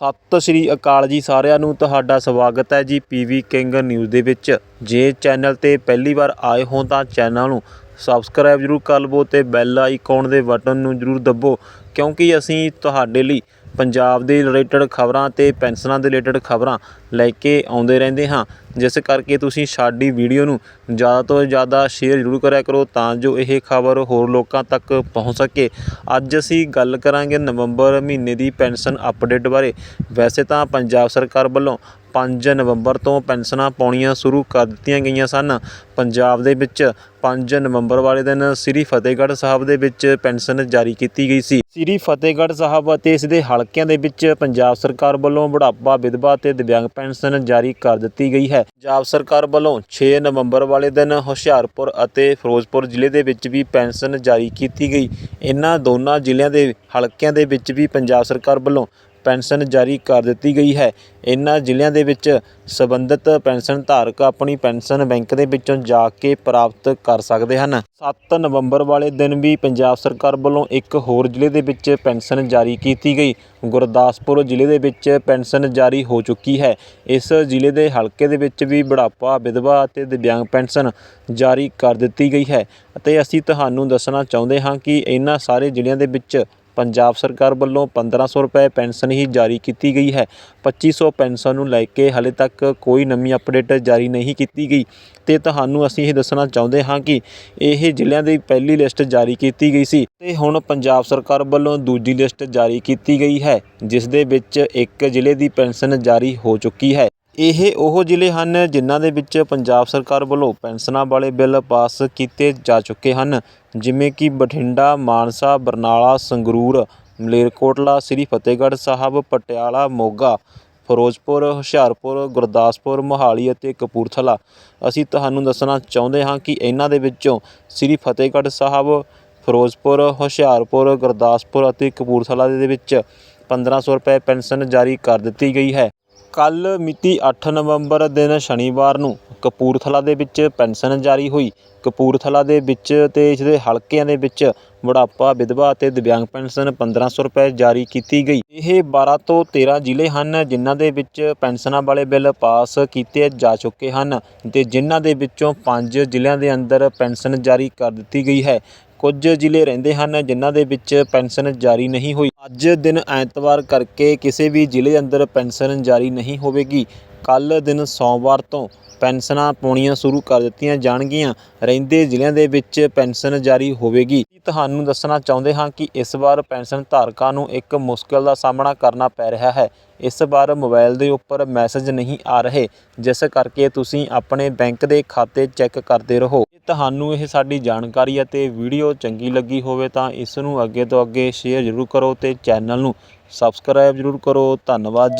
ਸਤਿ ਸ਼੍ਰੀ ਅਕਾਲ ਜੀ ਸਾਰਿਆਂ ਨੂੰ, ਤੁਹਾਡਾ ਸਵਾਗਤ ਹੈ ਜੀ ਪੀਵੀ ਕਿੰਗ ਨਿਊਜ਼ ਦੇ ਵਿੱਚ। ਜੇ ਚੈਨਲ ਤੇ ਪਹਿਲੀ ਵਾਰ ਆਏ ਹੋ ਤਾਂ ਚੈਨਲ ਨੂੰ ਸਬਸਕ੍ਰਾਈਬ ਜ਼ਰੂਰ ਕਰ ਲਵੋ ਤੇ ਬੈਲ ਆਈਕਨ ਦੇ ਬਟਨ ਨੂੰ ਜ਼ਰੂਰ ਦੱਬੋ, ਕਿਉਂਕਿ ਅਸੀਂ ਤੁਹਾਡੇ ਲਈ ਪੰਜਾਬ ਦੇ ਰਿਲੇਟਡ ਖਬਰਾਂ ਤੇ ਪੈਨਸ਼ਨਾਂ ਦੇ ਰਿਲੇਟਡ ਖਬਰਾਂ ਲੈ ਕੇ ਆਉਂਦੇ ਰਹਿੰਦੇ ਹਾਂ। ਜਿਸ ਕਰਕੇ ਤੁਸੀਂ ਸਾਡੀ ਵੀਡੀਓ ਨੂੰ ਜ਼ਿਆਦਾ ਤੋਂ ਜ਼ਿਆਦਾ ਸ਼ੇਅਰ ਜ਼ਰੂਰ ਕਰਿਆ ਕਰੋ ਤਾਂ ਜੋ ਇਹ ਖਬਰ ਹੋਰ ਲੋਕਾਂ ਤੱਕ ਪਹੁੰਚ ਸਕੇ। ਅੱਜ ਅਸੀਂ ਗੱਲ ਕਰਾਂਗੇ ਨਵੰਬਰ ਮਹੀਨੇ ਦੀ ਪੈਨਸ਼ਨ ਅਪਡੇਟ ਬਾਰੇ। ਵੈਸੇ ਤਾਂ ਪੰਜਾਬ ਸਰਕਾਰ ਵੱਲੋਂ 5 ਨਵੰਬਰ ਤੋਂ ਪੈਨਸ਼ਨਾਂ ਪਾਉਣੀਆਂ ਸ਼ੁਰੂ ਕਰ ਦਿੱਤੀਆਂ ਗਈਆਂ ਸਨ। ਪੰਜਾਬ ਦੇ ਵਿੱਚ 5 ਨਵੰਬਰ ਵਾਲੇ ਦਿਨ ਸ੍ਰੀ ਫਤਿਹਗੜ੍ਹ ਸਾਹਿਬ ਦੇ ਵਿੱਚ ਪੈਨਸ਼ਨ ਜਾਰੀ ਕੀਤੀ ਗਈ ਸੀ। ਸ੍ਰੀ ਫਤਿਹਗੜ੍ਹ ਸਾਹਿਬ ਅਤੇ ਇਸ ਦੇ ਹਲਕਿਆਂ ਦੇ ਵਿੱਚ ਪੰਜਾਬ ਸਰਕਾਰ ਵੱਲੋਂ ਬੁਢਾਪਾ, ਵਿਧਵਾ ਅਤੇ ਦਿਵਿਆਂਗ ਪੈਨਸ਼ਨ ਜਾਰੀ ਕਰ ਦਿੱਤੀ ਗਈ ਹੈ। ਪੰਜਾਬ ਸਰਕਾਰ ਵੱਲੋਂ 6 ਨਵੰਬਰ ਵਾਲੇ ਦਿਨ ਹੁਸ਼ਿਆਰਪੁਰ ਅਤੇ ਫਿਰੋਜ਼ਪੁਰ ਜ਼ਿਲ੍ਹੇ ਦੇ ਵਿੱਚ ਵੀ ਪੈਨਸ਼ਨ ਜਾਰੀ ਕੀਤੀ ਗਈ। ਇਹਨਾਂ ਦੋਨਾਂ ਜ਼ਿਲ੍ਹਿਆਂ ਦੇ ਹਲਕਿਆਂ ਦੇ ਵਿੱਚ ਵੀ ਪੰਜਾਬ ਸਰਕਾਰ ਵੱਲੋਂ ਪੈਨਸ਼ਨ ਜਾਰੀ ਕਰ ਦਿੱਤੀ ਗਈ ਹੈ। ਇਹਨਾਂ ਜ਼ਿਲ੍ਹਿਆਂ ਦੇ ਵਿੱਚ ਸੰਬੰਧਿਤ ਪੈਨਸ਼ਨ ਧਾਰਕ ਆਪਣੀ ਪੈਨਸ਼ਨ ਬੈਂਕ ਦੇ ਵਿੱਚੋਂ ਜਾ ਕੇ ਪ੍ਰਾਪਤ ਕਰ ਸਕਦੇ ਹਨ। 7 ਨਵੰਬਰ ਵਾਲੇ ਦਿਨ ਵੀ ਪੰਜਾਬ ਸਰਕਾਰ ਵੱਲੋਂ ਇੱਕ ਹੋਰ ਜ਼ਿਲ੍ਹੇ ਦੇ ਵਿੱਚ ਪੈਨਸ਼ਨ ਜਾਰੀ ਕੀਤੀ ਗਈ। ਗੁਰਦਾਸਪੁਰ ਜ਼ਿਲ੍ਹੇ ਦੇ ਵਿੱਚ ਪੈਨਸ਼ਨ ਜਾਰੀ ਹੋ ਚੁੱਕੀ ਹੈ। ਇਸ ਜ਼ਿਲ੍ਹੇ ਦੇ ਹਲਕੇ ਦੇ ਵਿੱਚ ਵੀ ਬੁਢਾਪਾ, ਵਿਧਵਾ ਅਤੇ ਦਿਵਿਆਂਗ ਪੈਨਸ਼ਨ ਜਾਰੀ ਕਰ ਦਿੱਤੀ ਗਈ ਹੈ। ਅਤੇ ਅਸੀਂ ਤੁਹਾਨੂੰ ਦੱਸਣਾ ਚਾਹੁੰਦੇ ਹਾਂ ਕਿ ਇਹਨਾਂ ਸਾਰੇ ਜ਼ਿਲ੍ਹਿਆਂ ਦੇ ਵਿੱਚ ਪੰਜਾਬ ਸਰਕਾਰ ਵੱਲੋਂ 1500 ਰੁਪਏ ਪੈਨਸ਼ਨ ਹੀ ਜਾਰੀ ਕੀਤੀ ਗਈ ਹੈ। 2500 ਪੈਨਸ਼ਨ ਨੂੰ ਲੈ ਕੇ ਹਾਲੇ ਤੱਕ ਕੋਈ ਨਵੀਂ ਅਪਡੇਟ ਜਾਰੀ ਨਹੀਂ ਕੀਤੀ ਗਈ। ਤੇ ਤੁਹਾਨੂੰ ਅਸੀਂ ਇਹ ਦੱਸਣਾ ਚਾਹੁੰਦੇ ਹਾਂ ਕਿ ਇਹ ਜ਼ਿਲ੍ਹਿਆਂ ਦੀ ਪਹਿਲੀ ਲਿਸਟ ਜਾਰੀ ਕੀਤੀ ਗਈ ਸੀ ਤੇ ਹੁਣ ਪੰਜਾਬ ਸਰਕਾਰ ਵੱਲੋਂ ਦੂਜੀ ਲਿਸਟ ਜਾਰੀ ਕੀਤੀ ਗਈ ਹੈ, ਜਿਸ ਦੇ ਵਿੱਚ ਇੱਕ ਜ਼ਿਲ੍ਹੇ ਦੀ ਪੈਨਸ਼ਨ ਜਾਰੀ ਹੋ ਚੁੱਕੀ ਹੈ। ਇਹ ਉਹ ਜ਼ਿਲ੍ਹੇ ਹਨ ਜਿਨ੍ਹਾਂ ਦੇ ਵਿੱਚ ਪੰਜਾਬ ਸਰਕਾਰ ਵੱਲੋਂ ਪੈਨਸ਼ਨਾਂ ਵਾਲੇ ਬਿੱਲ ਪਾਸ ਕੀਤੇ ਜਾ ਚੁੱਕੇ ਹਨ, ਜਿਵੇਂ ਕਿ ਬਠਿੰਡਾ, ਮਾਨਸਾ, ਬਰਨਾਲਾ, ਸੰਗਰੂਰ, ਮਲੇਰਕੋਟਲਾ, ਸ੍ਰੀ ਫਤਿਹਗੜ੍ਹ ਸਾਹਿਬ, ਪਟਿਆਲਾ, ਮੋਗਾ, ਫਿਰੋਜ਼ਪੁਰ, ਹੁਸ਼ਿਆਰਪੁਰ, ਗੁਰਦਾਸਪੁਰ, ਮੋਹਾਲੀ ਅਤੇ ਕਪੂਰਥਲਾ। ਅਸੀਂ ਤੁਹਾਨੂੰ ਦੱਸਣਾ ਚਾਹੁੰਦੇ ਹਾਂ ਕਿ ਇਹਨਾਂ ਦੇ ਵਿੱਚੋਂ ਸ੍ਰੀ ਫਤਿਹਗੜ੍ਹ ਸਾਹਿਬ, ਫਿਰੋਜ਼ਪੁਰ, ਹੁਸ਼ਿਆਰਪੁਰ, ਗੁਰਦਾਸਪੁਰ ਅਤੇ ਕਪੂਰਥਲਾ ਦੇ ਵਿੱਚ 1500 ਰੁਪਏ ਪੈਨਸ਼ਨ ਜਾਰੀ ਕਰ ਦਿੱਤੀ ਗਈ ਹੈ। ਕੱਲ੍ਹ ਮਿਤੀ ਅੱਠ ਨਵੰਬਰ ਦਿਨ ਸ਼ਨੀਵਾਰ ਨੂੰ ਕਪੂਰਥਲਾ ਦੇ ਵਿੱਚ ਪੈਨਸ਼ਨ ਜਾਰੀ ਹੋਈ। ਕਪੂਰਥਲਾ ਦੇ ਵਿੱਚ ਅਤੇ ਇਸ ਦੇ ਹਲਕਿਆਂ ਦੇ ਵਿੱਚ ਬੁਢਾਪਾ, ਵਿਧਵਾ ਅਤੇ ਦਿਵਿਆਂਗ ਪੈਨਸ਼ਨ 1500 ਰੁਪਏ ਜਾਰੀ ਕੀਤੀ ਗਈ। ਇਹ 12 ਤੋਂ 13 ਜ਼ਿਲ੍ਹੇ ਹਨ ਜਿਨ੍ਹਾਂ ਦੇ ਵਿੱਚ ਪੈਨਸ਼ਨਾਂ ਵਾਲੇ ਬਿੱਲ ਪਾਸ ਕੀਤੇ ਜਾ ਚੁੱਕੇ ਹਨ ਤੇ ਜਿਨ੍ਹਾਂ ਦੇ ਵਿੱਚੋਂ 5 ਜ਼ਿਲ੍ਹਿਆਂ ਦੇ ਅੰਦਰ ਪੈਨਸ਼ਨ ਜਾਰੀ ਕਰ ਦਿੱਤੀ ਗਈ ਹੈ। ਕੁਝ ਜ਼ਿਲ੍ਹੇ ਰਹਿੰਦੇ ਹਨ ਜਿਨ੍ਹਾਂ ਦੇ ਵਿੱਚ ਪੈਨਸ਼ਨ ਜਾਰੀ ਨਹੀਂ ਹੋਈ। ਅੱਜ ਦਿਨ ਐਤਵਾਰ ਕਰਕੇ ਕਿਸੇ ਵੀ ਜ਼ਿਲ੍ਹੇ ਅੰਦਰ ਪੈਨਸ਼ਨ ਜਾਰੀ ਨਹੀਂ ਹੋਵੇਗੀ। ਕੱਲ੍ਹ ਦਿਨ ਸੋਮਵਾਰ ਤੋਂ ਪੈਨਸ਼ਨਾਂ ਪਾਉਣੀਆਂ ਸ਼ੁਰੂ ਕਰ ਦਿੱਤੀਆਂ ਜਾਣਗੀਆਂ। ਰਹਿੰਦੇ ਜ਼ਿਲ੍ਹਿਆਂ ਦੇ ਵਿੱਚ ਪੈਨਸ਼ਨ ਜਾਰੀ ਹੋਵੇਗੀ। ਤੁਹਾਨੂੰ ਦੱਸਣਾ ਚਾਹੁੰਦੇ ਹਾਂ ਕਿ ਇਸ ਵਾਰ ਪੈਨਸ਼ਨ ਧਾਰਕਾਂ ਨੂੰ ਇੱਕ ਮੁਸ਼ਕਲ ਦਾ ਸਾਹਮਣਾ ਕਰਨਾ ਪੈ ਰਿਹਾ ਹੈ? ਇਸ ਵਾਰ ਮੋਬਾਈਲ ਦੇ ਉੱਪਰ ਮੈਸੇਜ ਨਹੀਂ ਆ ਰਹੇ, ਜਿਸ ਕਰਕੇ ਤੁਸੀਂ ਆਪਣੇ ਬੈਂਕ ਦੇ ਖਾਤੇ ਚੈੱਕ ਕਰਦੇ ਰਹੋ। ਜੇ ਤੁਹਾਨੂੰ ਇਹ ਸਾਡੀ ਜਾਣਕਾਰੀ ਅਤੇ ਵੀਡੀਓ ਚੰਗੀ ਲੱਗੀ ਹੋਵੇ ਤਾਂ ਇਸ ਨੂੰ ਅੱਗੇ ਤੋਂ ਅੱਗੇ ਸ਼ੇਅਰ ਜ਼ਰੂਰ ਕਰੋ ਤੇ ਚੈਨਲ ਨੂੰ ਸਬਸਕ੍ਰਾਈਬ ਜ਼ਰੂਰ ਕਰੋ। ਧੰਨਵਾਦ